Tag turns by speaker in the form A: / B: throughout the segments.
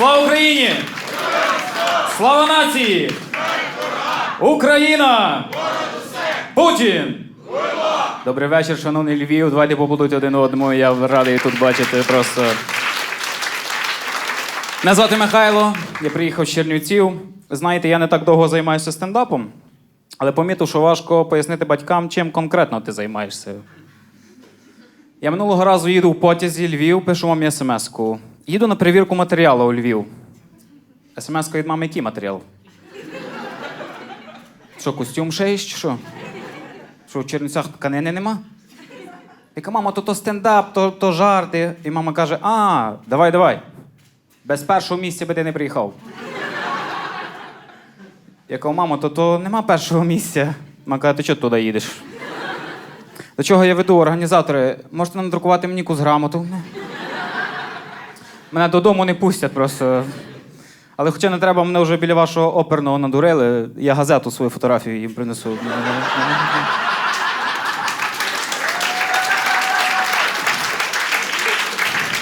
A: Слава Україні! Слава нації! Україна! Путін! Добрий вечір, шановний Львів. Давайте побудуйте один одному. Я радий тут бачити просто. Мене звати Михайло, я приїхав з Чернівців. Знаєте, я не так довго займаюся стендапом, але помітив, що важко пояснити батькам, чим конкретно ти займаєшся. Я минулого разу їду в потязі Львів, пишу мамі смс-ку. Їду на перевірку матеріалу у Львів. Смс-ка від мами який матеріал? Що, костюм шеєш чи що? Що, в Чернівцях тканини нема? Яка мама, то, то стендап, то, то жарти. І мама каже: а, давай, давай. Без першого місця би ти не приїхав. Я кажу, мамо, то, то нема першого місця. Мама каже, ти чого туди їдеш? До чого я веду, організатори? Можете надрукувати мені якусь грамоту? Мене додому не пустять просто. Але хоча не треба, мене вже біля вашого оперного надурили, я газету свою фотографію їм принесу.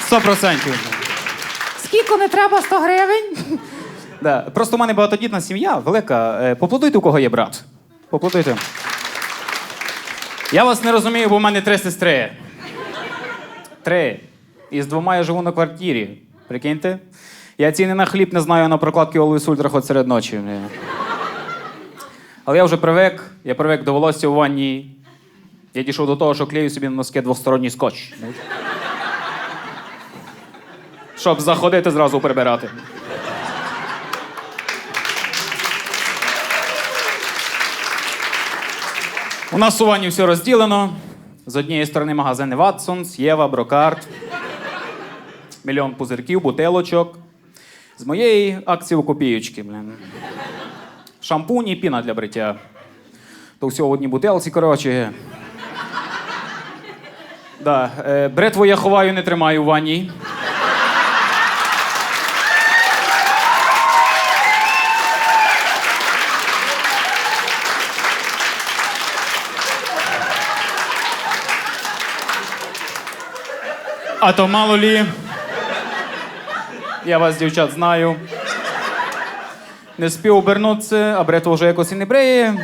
A: Сто процентів.
B: Скільки не треба 100 гривень?
A: Да. Просто в мене багатодітна сім'я, велика. Е, Поплодуйте, у кого є брат. Поплодуйте. Я вас не розумію, бо в мене три сестри. Три. І з двома я живу на квартирі. Прикиньте? Я ціни на хліб не знаю на прокладки Ultra хоч серед ночі. Але я вже привик, я привик до волосся у ванні. Я дійшов до того, що клею собі на носки двосторонній скотч. Щоб заходити зразу прибирати. У нас у ванні все розділено. З однієї сторони магазини Watsons, Єва, Брокарт, мільйон пузирків, бутилочок. З моєї акції у копієчки, блін. Шампунь і піна для бриття. То все в одній коротше. Да, е, бритву я ховаю, не тримаю в ванні. А то мало лі. Я вас, дівчат, знаю. Не спів обернутися, а брето вже якось і не бриє.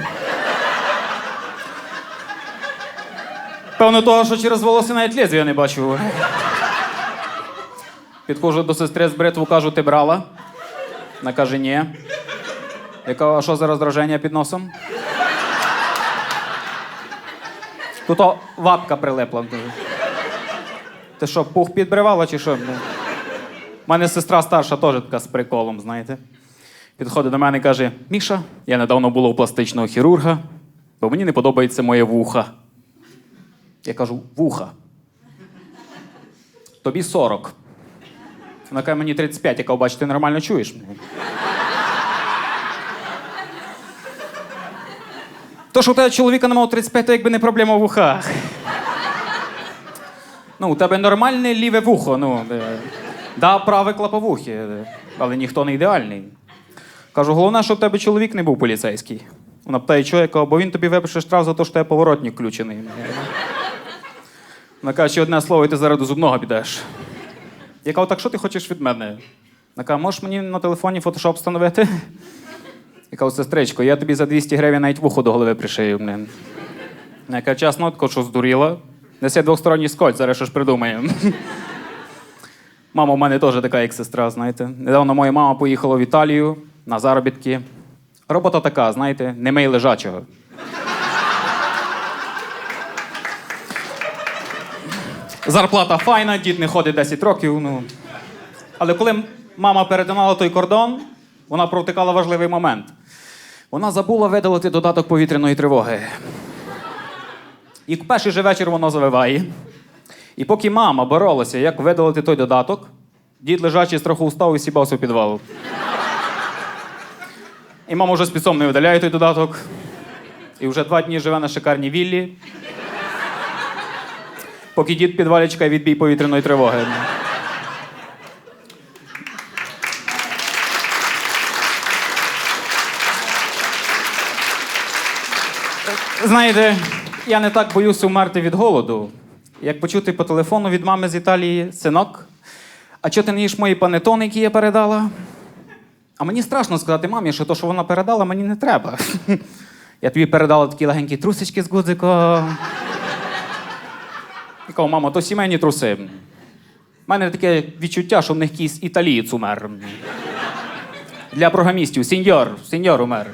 A: Певно, того, що через волосся навіть лезвія не бачу. Підходжу до сестри з бритву, кажу, ти брала? Вона каже, ні. Я кажу, а що за роздраження під носом? Тут вапка прилипла. Ти що, пух підбривала чи що? У мене сестра старша теж така з приколом, знаєте. Підходить до мене і каже: Міша, я недавно була у пластичного хірурга, бо мені не подобається моє вуха. Я кажу, вуха. Тобі 40. Вона каже, мені 35, яка бачиш, ти нормально чуєш. То, що у тебе чоловіка немає 35, то якби не проблема в вухах. Ну, у тебе нормальне ліве вухо. Ну, е, да, праве клаповухи, але ніхто не ідеальний. Кажу, головне, щоб тебе чоловік не був поліцейський. Вона питає, що бо він тобі випише штраф за те, що тебе поворотник включений. Вона каже, одне слово, і ти зараз до зубного підеш. Я кажу, так що ти хочеш від мене? Вона каже, можеш мені на телефоні фотошоп встановити? Я кажу, сестричко, я тобі за 200 гривень навіть вухо до голови пришию. Блин. Я кажу, чесно, що здуріла. Неси двосторонній скотч, зараз що ж придумаємо. Мама у мене теж така, як сестра, знаєте. Недавно моя мама поїхала в Італію на заробітки. Робота така, знаєте, не лежачого. Зарплата файна, дід не ходить 10 років. Ну. Але коли мама перетинала той кордон, вона провтикала важливий момент. Вона забула видалити додаток повітряної тривоги. І перший же вечір воно завиває. І поки мама боролася, як видалити той додаток, дід лежачий з трохи устав і сібався в підвал. І мама вже спецом не видаляє той додаток. І вже два дні живе на шикарній віллі. Поки дід підвалі чекає відбій повітряної тривоги. Знаєте, я не так боюся умерти від голоду, як почути по телефону від мами з Італії синок. А чого ти не їш мої панетони, які я передала? А мені страшно сказати мамі, що то, що вона передала, мені не треба. Я тобі передала такі легенькі трусички з гудзиком. Я кажу, мамо, то сімейні труси. У мене таке відчуття, що в них якийсь італієць умер. Для програмістів. Сеньор, сеньор умер.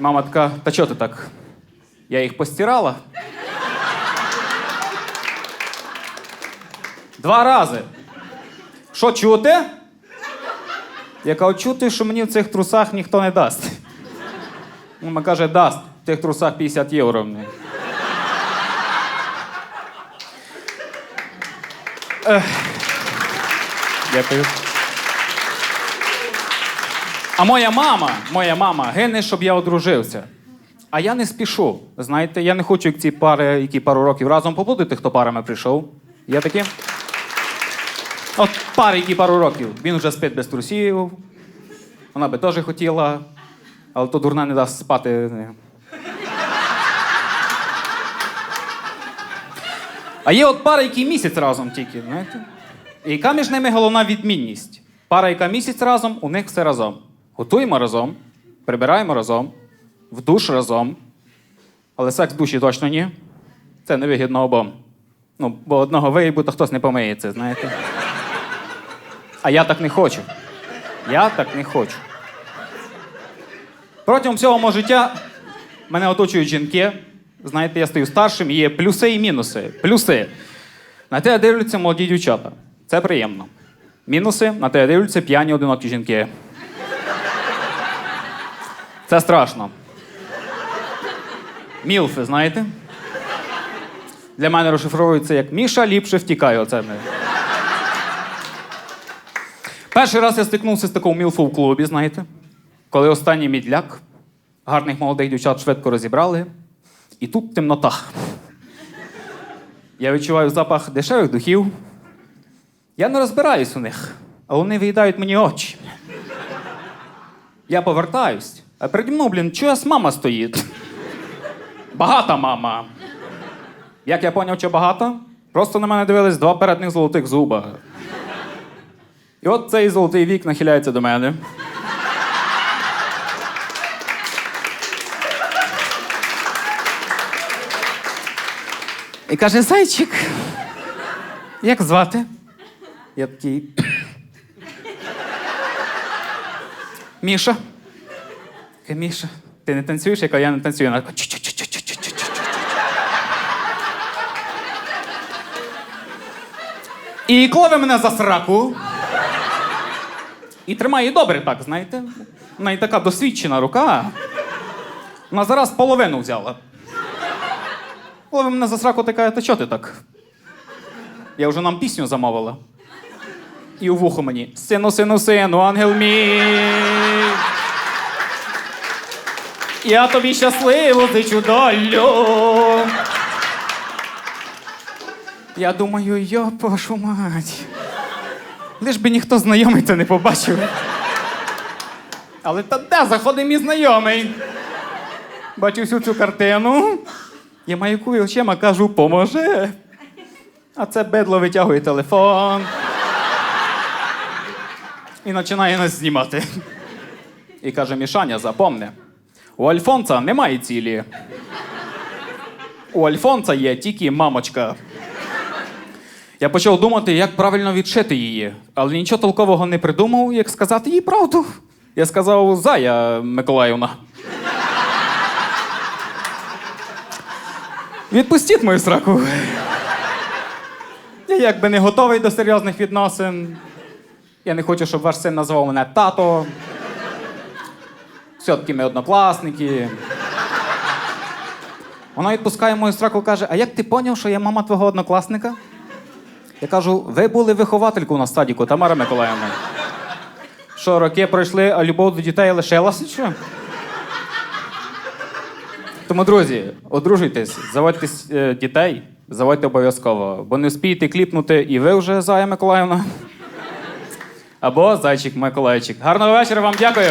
A: Мама така, та чого ти так? Я їх постирала. Два рази. Що чути? Я кажу, чути, що мені в цих трусах ніхто не дасть. Мама каже, дасть. В тих трусах 50 євро. мені. Дякую. А моя мама, моя мама гине, щоб я одружився. А я не спішу. Знаєте, я не хочу, як ці пари, які пару років разом побудете, хто парами прийшов. Я такі. От пари, які пару років. Він вже спить без трусів. Вона би теж хотіла, але то дурна не дасть спати. А є от пара, які місяць разом тільки, знаєте? І яка між ними головна відмінність? Пара, яка місяць разом, у них все разом. Готуємо разом, прибираємо разом, в душ разом. Але секс в душі точно ні. Це невигідно обом. Ну, бо одного виїбу, то хтось не помиється, знаєте. А я так не хочу. Я так не хочу. Протягом всього мого життя мене оточують жінки. Знаєте, я стаю старшим, є плюси і мінуси. Плюси. На те дивляться молоді дівчата. Це приємно. Мінуси на те дивляться п'яні одинокі жінки. Це страшно. Мілфи, знаєте? Для мене розшифровується як Міша ліпше втікає. Оце. Перший раз я стикнувся з такою мілфу в клубі, знаєте, коли останній мідляк, гарних молодих дівчат швидко розібрали, і тут темнота. Я відчуваю запах дешевих духів. Я не розбираюсь у них, а вони виїдають мені очі. Я повертаюсь, а переді мною, блін, чиясь мама стоїть. Багата мама. Як я поняв, що багата? Просто на мене дивились два передних золотих зуба. І от цей золотий вік нахиляється до мене. І каже: зайчик, як звати? Я такий. Міша. Каже, Міша, ти не танцюєш, яка я не танцюю. Вона І клове мене за сраку. І тримає добре так, знаєте. В неї така досвідчена рука. Вона зараз половину взяла. Коли мене за сраку така, та чого ти так? Я вже нам пісню замовила. І у вухо мені: Сину, сину, сину, ангел мій. Я тобі щасливу зичу долю. Я думаю, йо, вашу мать. Лиш би ніхто знайомий це не побачив. Але та де заходить мій знайомий? Бачу всю цю картину. Я маякую очима, кажу, поможе. А це бедло витягує телефон. І починає нас знімати. І каже: Мішаня, запомни, у Альфонса немає цілі. У Альфонса є тільки мамочка. Я почав думати, як правильно відшити її, але нічого толкового не придумав, як сказати їй правду. Я сказав Зая Миколаївна. Відпустіть мою сраку. Я якби не готовий до серйозних відносин. Я не хочу, щоб ваш син назвав мене тато. Все-таки ми однокласники. Вона відпускає мою сраку каже: А як ти поняв, що я мама твого однокласника? Я кажу, ви були вихователькою на стадіку, Тамара Миколаївна. Що, роки пройшли, а любов до дітей лишилася? чи Тому, друзі, одружуйтесь, заводьте е, дітей, заводьте обов'язково, бо не вспієте кліпнути і ви вже Зая Миколаївна. Або зайчик Миколайчик. Гарного вечора вам, дякую.